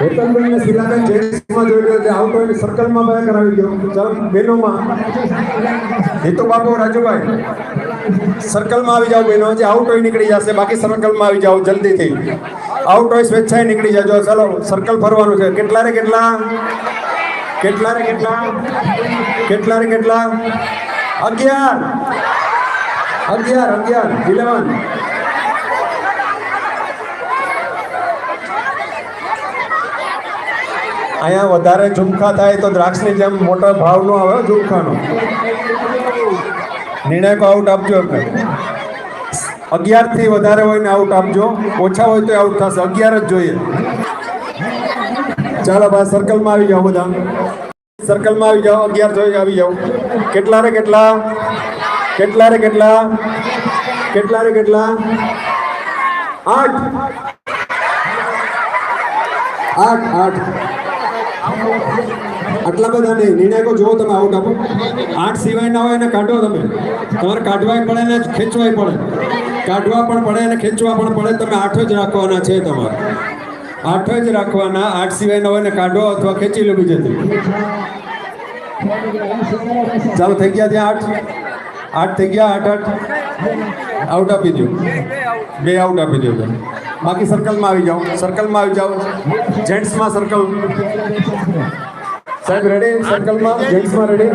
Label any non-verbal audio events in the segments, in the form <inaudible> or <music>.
હેતલબેન ને જે જેન્ટ્સમાં જોઈ લો છે આઉટ હોય સર્કલમાં બહાર કરાવી દો ચાલો બહેનોમાં તો બાપુ રાજુભાઈ સર્કલમાં આવી જાઓ બહેનો જે આઉટ હોય નીકળી જશે, બાકી સર્કલમાં આવી જાઓ જલ્દીથી. આઉટ હોય સ્વેચ્છાએ નીકળી જજો. ચાલો સર્કલ ફરવાનું છે. કેટલા રે કેટલા? કેટલા રે કેટલા? કેટલા રે કેટલા? અગિયાર. અગિયાર અગિયાર. ઇલેવન અહીંયા વધારે ઝુમખા થાય તો દ્રાક્ષની જેમ મોટો ભાવ નો આવે ઝુમખાનો. નિર્ણાયકો આઉટ આપજો અમને અગિયારથી વધારે હોય ને આઉટ આપજો. ઓછા હોય તો આઉટ થશે. અગિયાર જ જોઈએ. ચાલો બા સર્કલમાં આવી જાઓ બધા. સર્કલમાં આવી જાઓ. અગિયાર જોઈ આવી જાઓ. કેટલા રે કેટલા? કેટલા રે કેટલા? કેટલા રે કેટલા? આઠ. આઠ આઠ. આટલા બધા નહીં નિર્ણાયકો જોવો તમે આઉટ આપો. આઠ સિવાય ના હોય ને કાઢો તમે. તમારે કાઢવાય પડે ને ખેંચવાય પડે. કાઢવા પણ પડે અને ખેંચવા પણ પડે. તમે આઠ જ રાખવાના છે તમારે. આઠ જ રાખવાના. આઠ સિવાય ના હોય ને કાઢો અથવા ખેંચી લો બીજેથી. ચાલો, થઈ ગયા ત્યાં આઠ. આઠ થઈ ગયા, આઠ આઠ. આઉટ આપી દો બે આઉટ આપી દો તમે. બાકી સર્કલમાં આવી જાઓ. સર્કલમાં આવી જાઓ. જેન્ટ્સમાં સર્કલ સાહેબ રેડી સર્કલમાં જેન્ટ્સમાં રેડી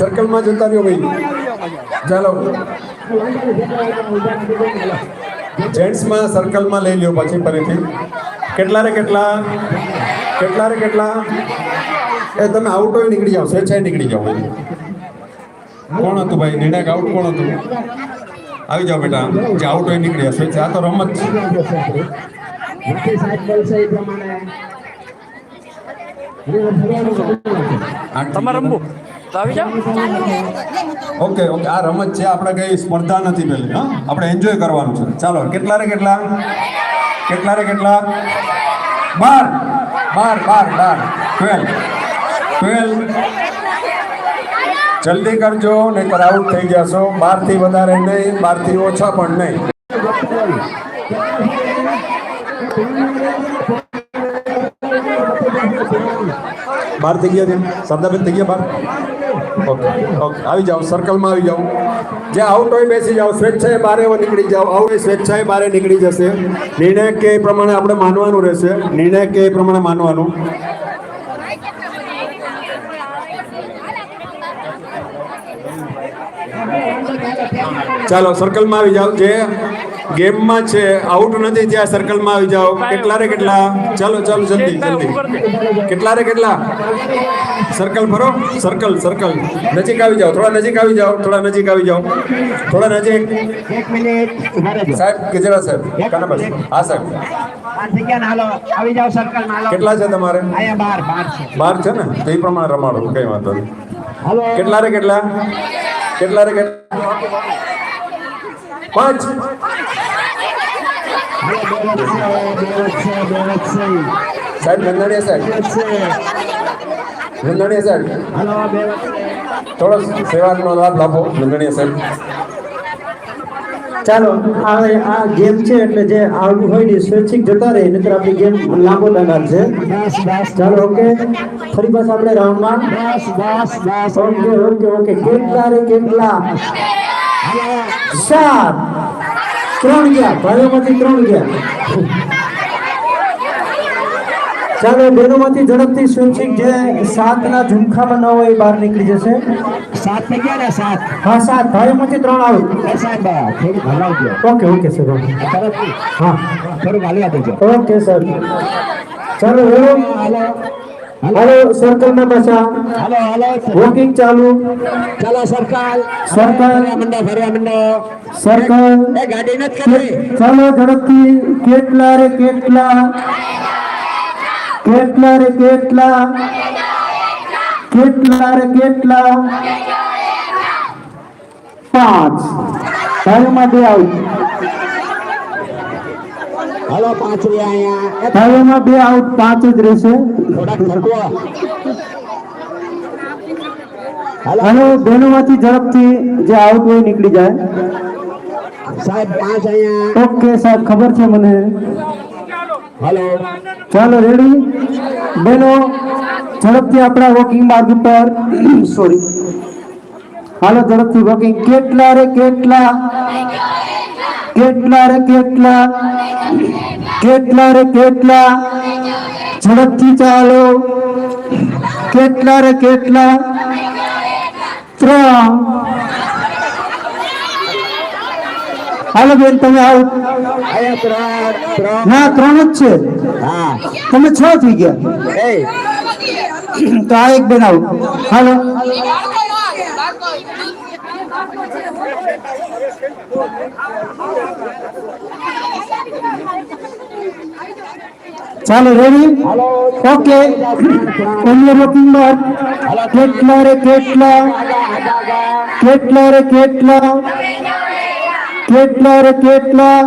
સર્કલમાં જતા રહ્યો ભાઈ. ચાલો. જેન્ટ્સમાં સર્કલમાં લઈ લ્યો પછી ફરીથી. કેટલા રે કેટલા? કેટલા રે કેટલા? એ તમે આઉટ હોય નીકળી જાઓ. સ્વેચ્છાએ નીકળી જાઓ. કોણ હતું ભાઈ? નિર્ણાયક આઉટ કોણ હતું? આવી જાઓ બેટા. જે આઉટ હોય નીકળી જશે. આ તો રમત છે. Okay okay. આ રમત છે. આપણે કઈ સ્પર્ધા નથી પેલી હા? આપણે એન્જોય કરવાનું છે. ચાલો કેટલા રે કેટલા? કેટલા રે કેટલા? બાર. બાર બાર બાર. ટ્વેલ્વ ટ્વેલ્વ જલ્દી કરજો, નહીતર આઉટ થઈ જશો. બારથી વધારે નહીં, બારથી ઓછા પણ નહીં. બાર થઈ ગયા તેમ? સરદારબેન થઈ ગયા બાર? Okay okay. આવી જાઓ સર્કલમાં આવી જાઓ. જે આઉટ હોય બેસી જાઓ. સ્વેચ્છાએ બારે નીકળી જાઓ. આઉટ સ્વેચ્છાએ બારે નીકળી જશે. નિર્ણય કે પ્રમાણે આપણે માનવાનું રહેશે. નિર્ણય કે પ્રમાણે માનવાનું. ચાલો સર્કલમાં આવી જાઓ. જે ગેમમાં છે આઉટ નથી ત્યાં સર્કલમાં આવી જાઓ. કેટલા રે કેટલા? ચાલો ચાલો જલ્દી જલ્દી. કેટલા રે કેટલા? સર્કલ ફરો. સર્કલ સર્કલ નજીક આવી જાઓ. થોડા નજીક આવી જાઓ. થોડા નજીક આવી જાઓ. થોડા નજીક. એક મિનિટ સાહેબ કેજરા સાહેબ કાના બસ હા સાહેબ. કેટલા છે તમારે? બાર છે. ને? તો એ પ્રમાણે રમાડો કઈ વાંધો નહીં. હાલો. કેટલા રે કેટલા? કેટલા રે કેટલા? પાંચ. સાહેબ નંદણીયા સાહેબ. વચ્ચે. સાહેબ. થોડો સેવાનો લાભ આપો નંદણીયા સાહેબ. ચાલો આ આ ગેમ છે એટલે જે આવડું હોય ને સ્વૈચ્છિક જતા રહે નહીતર આપણી ગેમ લાંબો લગાડ છે. ચાલો ઓકે. ફરી પાછા આપણે રાઉન્ડમાં. Okay okay okay. કેટલા રે કેટલા? સાત. ત્રણ ગયા. ભાઈઓમાંથી ત્રણ ગયા. ચાલો બેનોમાંથી ઝડપથી સુનિશ્ચિત જે સાતના ઝુમખામાં ન હોય એ બહાર નીકળી જશે. સાત થઈ ગયા ને? સાત. હા સાત. ભાઈઓમાંથી ત્રણ આઉટ એ થોડું થોડુંક હલાવજો. Okay okay sir okay. હા. થોડું હલવા દેજો. Okay sir. ચાલો હેલો. હાલો સર્કલ સર્કલમાં પાછા. હલો હલો વોકિંગ ચાલુ. ચાલો સરકાર સર્કલ ફરવા મંડો ફરવા મંડો. સર્કલ એ ગાડી નથી કરી ચાલો ઝડપથી. કેટલા રે કેટલા? કેટલા રે કેટલા? કેટલા રે કેટલા? પાંચ. ભાઈઓમાં બે આઉટ હાલો પાંચ રહ્યા અહીંયા. ભાઈઓમાં બે આઉટ પાંચ જ રહેશે. થોડાક બેનો માંથી બહેનોમાંથી ઝડપથી જે આઉટ હોય નીકળી જાય. સાહેબ પાંચ અહીંયા. ઓકે સાહેબ ખબર છે મને. હલો. ચાલો રેડી બેનો ઝડપથી આપણા વોકિંગ માર્ગ ઉપર. <coughs> સોરી હાલો ઝડપથી વોકિંગ કેટલા રે કેટલા? કેટલા રે કેટલા? કેટલા રે કેટલા? ઝડપથી ચાલો. કેટલા રે કેટલા? ત્રણ. હાલો બેન તમે આવો. ના ત્રણ જ છે. હા તમે છ થઈ ગયા. તો આ એક બેન બનાવો. હાલો. ચાલો રેડી? ઓકે. અન્ય વોકિંગ કેટલા રે કેટલા? કેટલા રે કેટલા? કેટલા રે કેટલા?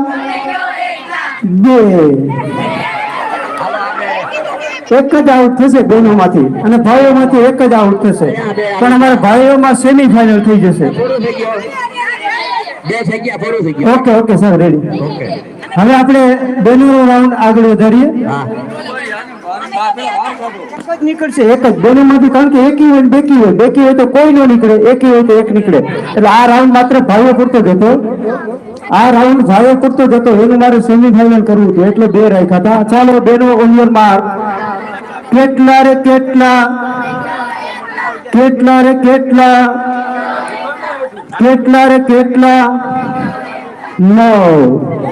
બે. એક જ આઉટ થશે બહેનોમાંથી અને ભાઈઓમાંથી એક જ આઉટ થશે. પણ અમારા ભાઈઓમાં સેમી ફાઇનલ થઈ જશે okay okay sir ready. Okay. હવે આપણે બેનરો રાઉન્ડ આગળ વધારીએ. હા. એક જ નીકળશે એક જ. બેનોમાંથી કારણ કે એકી હોય બેકી હોય. બેકી હોય તો કોઈ ન નીકળે એકી હોય તો એક નીકળે. એટલે આ રાઉન્ડ માત્ર ભાઈઓ પૂરતો જતો આ રાઉન્ડ ભાઈઓ પૂરતો જતો એનું મારે સેમિફાઇનલ કરવું હતું. એટલે બે રાખ્યા હતા. ચાલો બેનો ઓનિયર યોર માર્ક કેટલા રે કેટલા? કેટલા રે કેટલા? કેટલા રે કેટલા? નવ.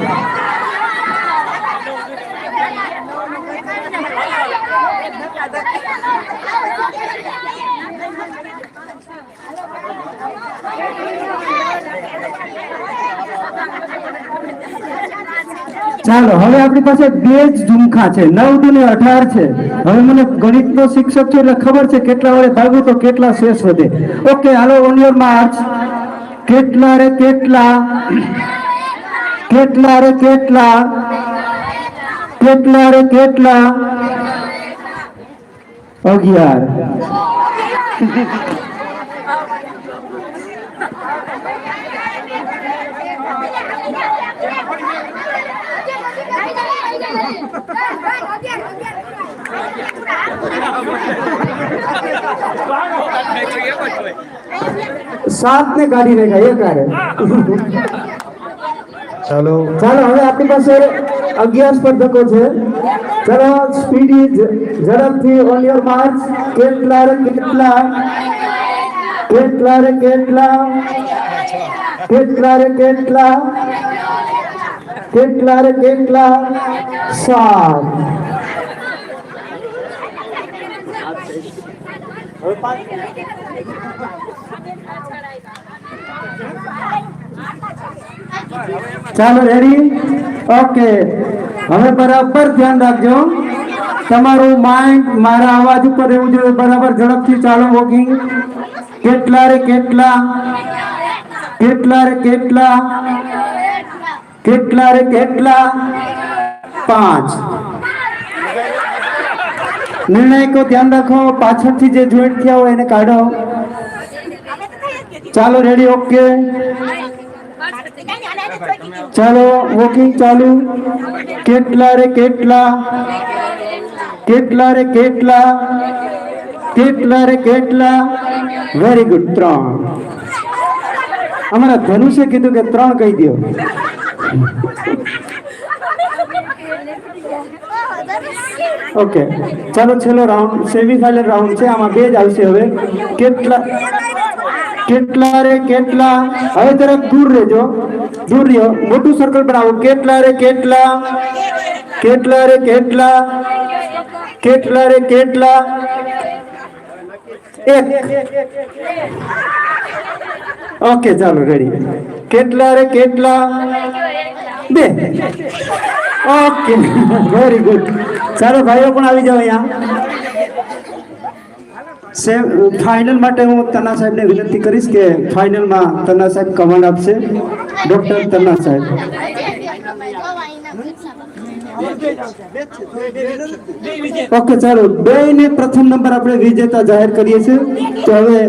ચાલો, હવે આપણી પાસે બે જ ઝુમખા છે. નવ દુ ને અઢાર છે. હવે મને ગણિતનો શિક્ષક છે એટલે ખબર છે કેટલા વડે ભાગો તો કેટલા શેષ વધે. ઓકે, હાલો ઓન યોર માર્ચ કેટલા રે કેટલા? કેટલા રે કેટલા? કેટલા રે કેટલા? અગિયાર સાત ને કાઢી નાખ્યા એક હારે ચાલો ચાલો, હવે આપણી પાસે અગિયાર સ્પર્ધકો છે. ચાલો, સ્પીડી ઝડપથી ઓન યોર માર્ચ કેટલા રે, કેટલા? કેટલા રે, કેટલા? કેટલા રે, કેટલા? કેટલા રે, કેટલા? સાત. ચાલો રેડી ઓકે હવે બરાબર ધ્યાન રાખજો. તમારું માઇન્ડ મારા અવાજ ઉપર રહેવું જોઈએ. બરાબર ઝડપથી ચાલો વોકિંગ કેટલા રે કેટલા? કેટલા રે કેટલા? કેટલા રે કેટલા? પાંચ. નિર્ણાયકો ધ્યાન રાખો. પાછળથી જે જોઈન્ટ થયા હોય એને કાઢો. ચાલો રેડી ઓકે ચાલો વોકિંગ ચાલુ. કેટલા રે કેટલા? કેટલા રે કેટલા? કેટલા રે કેટલા? વેરી ગુડ ત્રણ. અમારા ધનુષે કીધું કે ત્રણ કહી દો ઓકે ચાલો, છેલ્લો રાઉન્ડ સેમીફાઇનલ રાઉન્ડ છે. આમાં બે જ આવશે હવે. કેટલા? કેટલા રે કેટલા હવે તરફ દૂર રહેજો દૂર રહ્યો મોટું સર્કલ બનાવો કેટલા રે કેટલા કેટલા રે કેટલા કેટલા રે કેટલા એક ઓકે ચાલો રેડી કેટલા રે કેટલા બે ઓકે વેરી ગુડ ચાલો ભાઈઓ પણ આવી જાઓ અહીંયા સેમ ફાઇનલ માટે હું તન્ના સાહેબને વિનંતી કરીશ કે ફાઇનલમાં તન્ના સાહેબ કમાન્ડ આપશે. ડોક્ટર તન્ના સાહેબ. ઓકે ચાલો. બે ને પ્રથમ નંબર આપણે વિજેતા જાહેર કરીએ છીએ. તો હવે